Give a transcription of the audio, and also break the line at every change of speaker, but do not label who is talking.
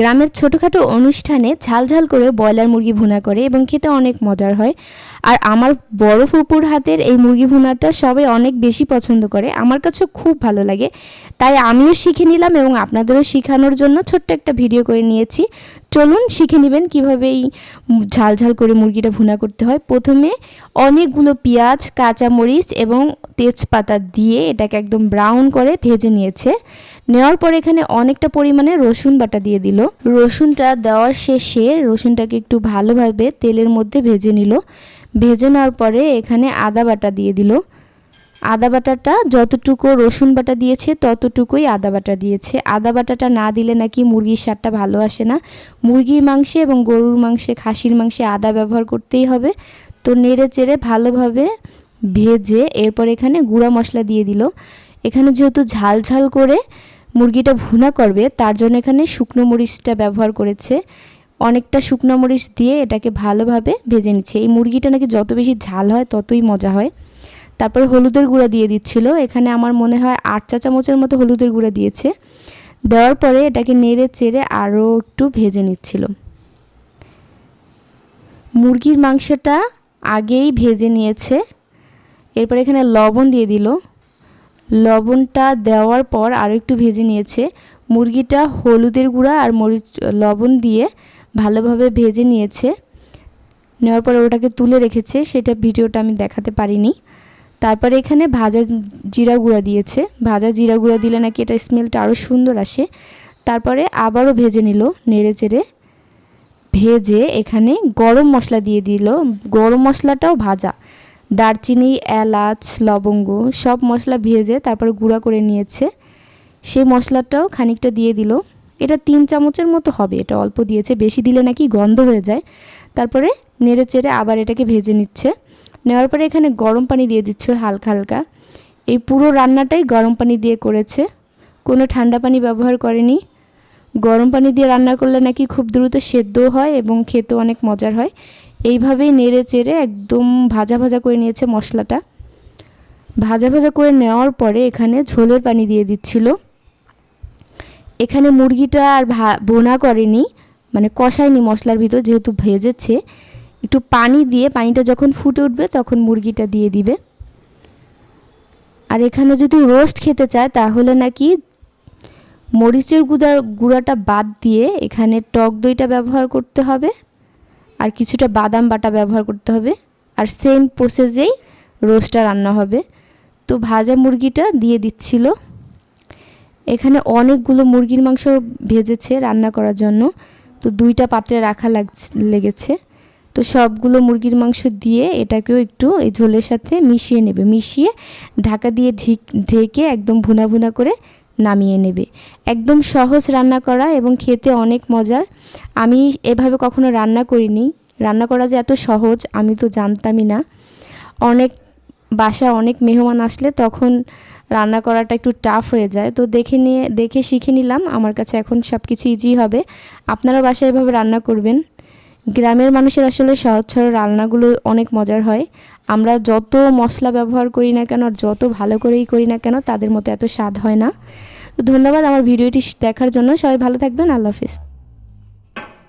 গ্রামের ছোটোখাটো অনুষ্ঠানে ঝাল ঝাল করে ব্রয়লার মুরগি ভুনা করে এবং খেতে অনেক মজার হয়। আর আমার বড় ফুপুর হাতের এই মুরগি ভুনাটা সবাই অনেক বেশি পছন্দ করে। আমার কাছে খুব ভালো লাগে। তাই আমিও শিখে নিলাম এবং আপনাদেরও শেখানোর জন্য ছোট্ট একটা ভিডিও করে নিয়েছি। চলুন শিখে নেবেন কীভাবে এই ঝাল ঝাল করে মুরগিটা ভুনা করতে হয়। প্রথমে অনেকগুলো পেঁয়াজ, কাঁচামরিচ এবং তেজপাতা দিয়ে এটাকে একদম ব্রাউন করে ভেজে নিয়েছে। নেওয়ার পর এখানে অনেকটা পরিমাণে রসুন বাটা দিয়ে দিল। রসুনটা দেওয়ার শেষে রসুনটাকে একটু ভালোভাবে তেলের মধ্যে ভেজে নিল। ভেজে নেওয়ার পরে এখানে আদা বাটা দিয়ে দিল। আদা বাটাটা যতটুকু রসুন বাটা দিয়েছে, ততটুকুই আদা বাটা দিয়েছে। আদা বাটাটা না দিলে নাকি মুরগির স্বাদটা ভালো আসে না। মুরগির মাংসে এবং গরুর মাংসে, খাসির মাংসে আদা ব্যবহার করতেই হবে। তো নেড়ে চেড়ে ভালোভাবে ভেজে এরপর এখানে গুঁড়া মশলা দিয়ে দিল। এখানে যেহেতু ঝাল ঝাল করে মুরগিটা ভুনা করবে, তার জন্য এখানে শুকনো মরিচটা ব্যবহার করেছে। অনেকটা শুকনো মরিচ দিয়ে এটাকে ভালোভাবে ভেজে নিচ্ছে। এই মুরগিটা নাকি যত বেশি ঝাল হয়, ততই মজা হয়। তারপর হলুদের গুঁড়া দিয়ে দিচ্ছিল। এখানে আমার মনে হয় আট চা চামচের মতো হলুদের গুঁড়া দিয়েছে। দেওয়ার পরে এটাকে নেড়ে চেড়ে আরও একটু ভেজে নিচ্ছিল। মুরগির মাংসটা আগেই ভেজে নিয়েছে। এরপর এখানে লবণ দিয়ে দিল। লবণটা দেওয়ার পর আরও একটু ভেজে নিয়েছে। মুরগিটা হলুদের গুঁড়া আর মরিচ, লবণ দিয়ে ভালোভাবে ভেজে নিয়েছে। নেওয়ার পরে ওটাকে তুলে রেখেছে, সেটা ভিডিওটা আমি দেখাতে পারিনি। তারপরে এখানে ভাজা জিরা গুঁড়া দিয়েছে। ভাজা জিরা গুঁড়া দিলে নাকি এটার স্মেলটা আরও সুন্দর আসে। তারপরে আবারও ভেজে নিল নেড়ে চেড়ে। ভেজে এখানে গরম মশলা দিয়ে দিল। গরম মশলাটাও ভাজা। দারচিনি, এলাচ, লবঙ্গ সব মশলা ভেজে তারপর গুঁড়া করে নিয়েছে। সেই মশলাটাও খানিকটা দিয়ে দিল। এটা তিন চামচের মতো হবে। এটা অল্প দিয়েছে। বেশি দিলে নাকি গন্ধ হয়ে যায়। তারপরে নেড়ে চেড়ে আবার এটাকে ভেজে নিচ্ছে। নেওয়ার পরে এখানে গরম পানি দিয়ে দিচ্ছে হালকা হালকা। এই পুরো রান্নাটাই গরম পানি দিয়ে করেছে। কোনো ঠান্ডা পানি ব্যবহার করেনি। গরম পানি দিয়ে রান্না করলে নাকি খুব দ্রুত সেদ্ধও হয় এবং খেতেও অনেক মজার হয়। এইভাবেই নেড়ে চেড়ে একদম ভাজা ভাজা করে নিয়েছে মশলাটা। ভাজা ভাজা করে নেওয়ার পরে এখানে ঝোলের পানি দিয়ে দিচ্ছিল। এখানে মুরগিটা আর বোনা করেনি মানে কষায়নি মশলার ভিতর যেহেতু ভেজেছে। একটু পানি দিয়ে, পানিটা যখন ফুটে উঠবে তখন মুরগিটা দিয়ে দিবে। আর এখানে যদি রোস্ট খেতে চায় তাহলে নাকি মরিচের গুঁড়া, গুঁড়াটা বাদ দিয়ে এখানে টক দইটা ব্যবহার করতে হবে। আর কিছুটা বাদাম বাটা ব্যবহার করতে হবে। আর সেম প্রসেসেই রোস্টটা রান্না হবে। তো ভাজা মুরগিটা দিয়ে দিচ্ছিল। এখানে অনেকগুলো মুরগির মাংস ভেজেছে রান্না করার জন্য। তো দুইটা পাত্রে রাখা লাগ লেগেছে। তো সবগুলো মুরগির মাংস দিয়ে এটাকেও একটু এই ঝোলের সাথে মিশিয়ে নেবে। মিশিয়ে ঢাকা দিয়ে ঢেকে একদম ভুনা ভুনা করে নামিয়ে নেবে। একদম সহজ রান্না করা এবং খেতে অনেক মজার। আমি এভাবে কখনো রান্না করিনি। রান্না করা যে এত সহজ, আমি তো জানতামই না। অনেক বাসা অনেক মেহমান আসলে তখন রান্না করাটা একটু টাফ হয়ে যায়। তো দেখে নিয়ে, দেখে শিখে নিলাম। আমার কাছে এখন সব কিছু ইজি হবে। আপনারা বাসায় এভাবে রান্না করবেন। গ্রামের মানুষের আসলে সহজ সরল রান্নাগুলো অনেক মজার হয়। আমরা যত মশলা ব্যবহার করি না কেন আর যত ভালো করেই করি না কেন, তাদের মতো এত স্বাদ হয় না। তো ধন্যবাদ আমার ভিডিওটি দেখার জন্য। সবাই ভালো থাকবেন। আল্লাহ হাফিজ।